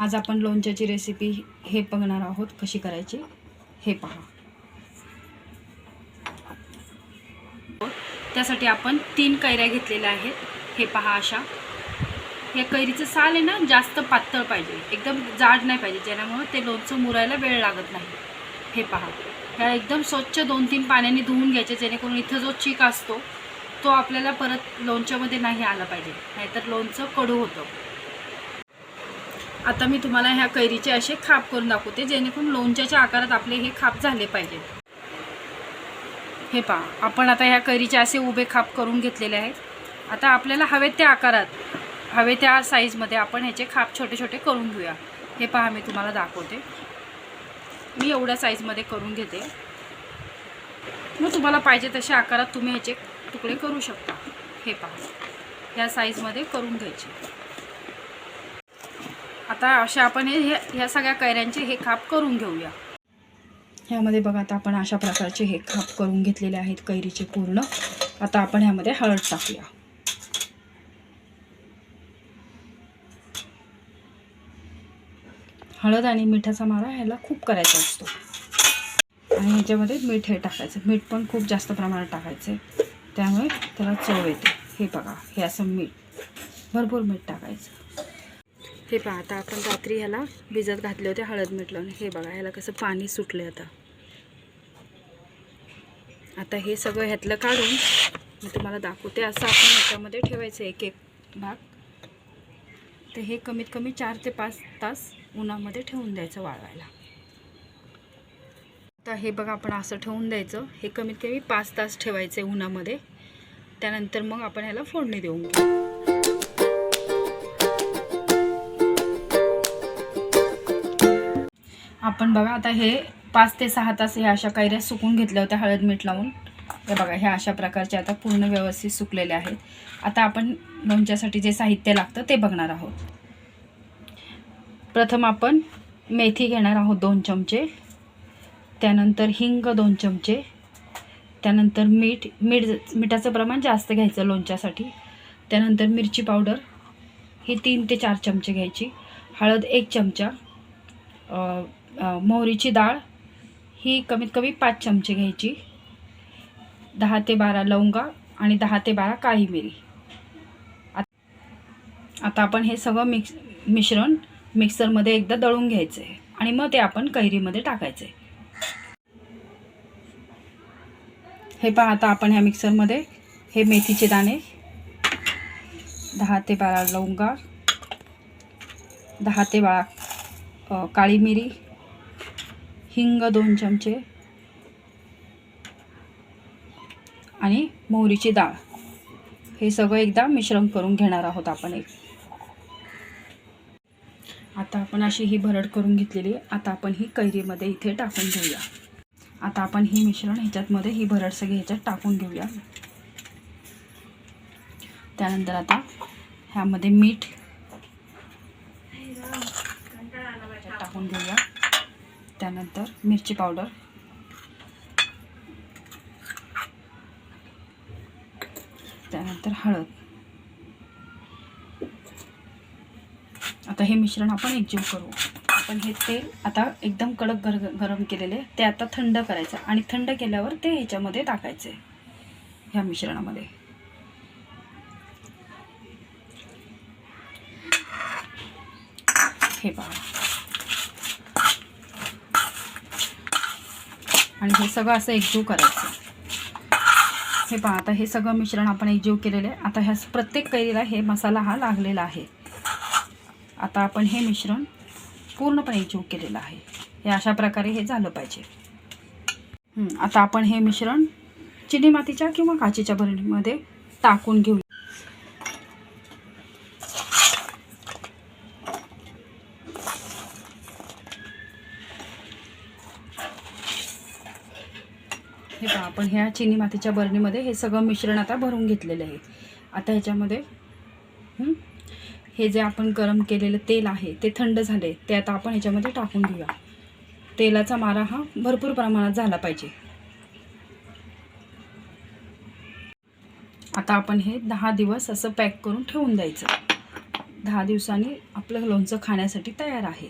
आज आपण लोणच्याची रेसिपी हे बघणार आहोत कशी करायची हे पहा. त्यासाठी आपण तीन कैऱ्या घेतलेल्या आहेत. हे पहा अशा. या कैरीचं साल आहे ना जास्त पातळ पाहिजे. एकदम जाड नाही पाहिजे ज्यामुळं ते लोणचं मुरायला वेळ लागत नाही. हे पहा. ह्या एकदम स्वच्छ दोन तीन पाण्याने धुवून घ्यायचे जेणेकरून इथं जो चीक असतो तो आपल्याला परत लोणच्यामध्ये नाही आला पाहिजे. नाहीतर लोणचं कडू होतं. आता मी तुम्हाला ह्या कैरीचे असे खाप करून दाखवते जेणेकरून लोणच्याच्या आकारात आपले हे खाप झाले पाहिजेत हे पहा आपण आता ह्या कैरीचे असे उभे खाप करून घेतलेले आहेत. आता आपल्याला हवे त्या आकारात हवे त्या साईजमध्ये आपण ह्याचे खाप छोटे छोटे करून घेऊया. हे पहा मी तुम्हाला दाखवते. मी एवढ्या साईजमध्ये करून घेते. मग तुम्हाला पाहिजे तशा आकारात तुम्ही ह्याचे तुकडे करू शकता. हे पहा ह्या साईजमध्ये करून घ्यायचे. आता अशा आपण हे ह्या सगळ्या कैऱ्यांचे हे खाप करून घेऊया. ह्यामध्ये बघा आता आपण अशा प्रकारचे हे खाप करून घेतलेले आहेत कैरीचे पूर्ण. आता आपण ह्यामध्ये हळद टाकूया. हळद आणि मिठाचा मारा ह्याला खूप करायचा असतो. आणि ह्याच्यामध्ये मीठ हे टाकायचं. मीठ पण खूप जास्त प्रमाणात टाकायचं त्यामुळे त्याला चव येते. हे बघा हे असं मीठ. भरपूर मीठ टाकायचं. हे पहा आता आपण रात्री ह्याला भिजत घातले होते हळद मीठ लावून हे बघा ह्याला कसं पाणी सुटले आता. आता हे सगळं ह्यातलं काढून मी तुम्हाला दाखवते. असं आपण ह्याच्यामध्ये ठेवायचं एक एक भाग. तर हे कमीत कमी चार ते पाच तास उन्हामध्ये ठेवून द्यायचं वाळवायला. आता हे बघा आपण असं ठेवून द्यायचं. हे कमीत कमी पाच तास ठेवायचं आहे उन्हामध्ये. त्यानंतर मग आपण ह्याला फोडणी देऊन आपण बघा आता हे पाच ते सहा तास ह्या अशा कैऱ्या सुकून घेतल्या होत्या हळद मीठ लावून. हे बघा ह्या अशा प्रकारचे आता पूर्ण व्यवस्थित सुकलेले आहेत. आता आपण लोणच्यासाठी जे साहित्य लागतं ते बघणार आहोत. प्रथम आपण मेथी घेणार आहोत दोन चमचे. त्यानंतर हिंग दोन चमचे. त्यानंतर मीठ मीठ मिठाचं प्रमाण जास्त घ्यायचं लोणच्यासाठी. त्यानंतर मिरची पावडर. ही तीन ते चार चमचे घ्यायची. हळद एक चमचा. मोहरीची डाळ ही कमीत कमी पाच चमचे घ्यायची. दहा ते बारा लवंगा आणि दहा ते बारा काळी मिरी. आता आपण हे सगळं मिक्स मिश्रण मिक्सरमध्ये एकदा दळून घ्यायचं आहे आणि मग ते आपण कैरीमध्ये टाकायचं आहे हे पहा आता आपण ह्या मिक्सरमध्ये हे मेथीचे दाणे दहा ते बारा लवंगा दहा ते बारा काळी मिरी हिंग दोन चमचे. आणि मोहरीची डाळ. हे सगळं एकदा मिश्रण करून घेणार आहोत आपण एक. आता आपण अशी ही भरड करून घेतलेली आता आपण ही कैरीमध्ये इथे टाकून घेऊया. आता आपण ही मिश्रण ह्याच्यातमध्ये ही भरड सगळी ह्याच्यात टाकून घेऊया. त्यानंतर आता ह्यामध्ये मीठ. टाकून घेऊया. त्यानंतर मिरची पावडर. त्यानंतर हळद. आता हे मिश्रण आपण एकजीव करू. आपण हे तेल आता एकदम कडक गर गरम केलेले ते आता थंड करायचं आणि थंड केल्यावर ते ह्याच्यामध्ये टाकायचे ह्या मिश्रणामध्ये. हे पहा. आणि हे सगळं असं एकजीव करायचं. हे पहा आता हे सगळं मिश्रण आपण एकजीव केलेलं आहे. आता ह्या प्रत्येक कैरीला हे मसाला हा लागलेला आहे. आता आपण हे मिश्रण पूर्णपणे एकजीव केलेलं आहे. हे अशा प्रकारे हे झालं पाहिजे. आता आपण हे मिश्रण चिनी मातीच्या किंवा काचेच्या भरणीमध्ये टाकून घेऊ. हे पहा आपण ह्या चिनी मातीच्या बरणीमध्ये हे सगळं मिश्रण आता भरून घेतलेलं आहे. आता ह्याच्यामध्ये हे? जे आपण गरम केलेलं तेल आहे ते थंड झाले ते आता आपण ह्याच्यामध्ये टाकून घेऊया. तेलाचा मारा हा भरपूर प्रमाणात झाला पाहिजे. आता आपण हे दहा दिवस असं पॅक करून ठेवून द्यायचं. दहा दिवसांनी आपलं लोणचं खाण्यासाठी तयार आहे.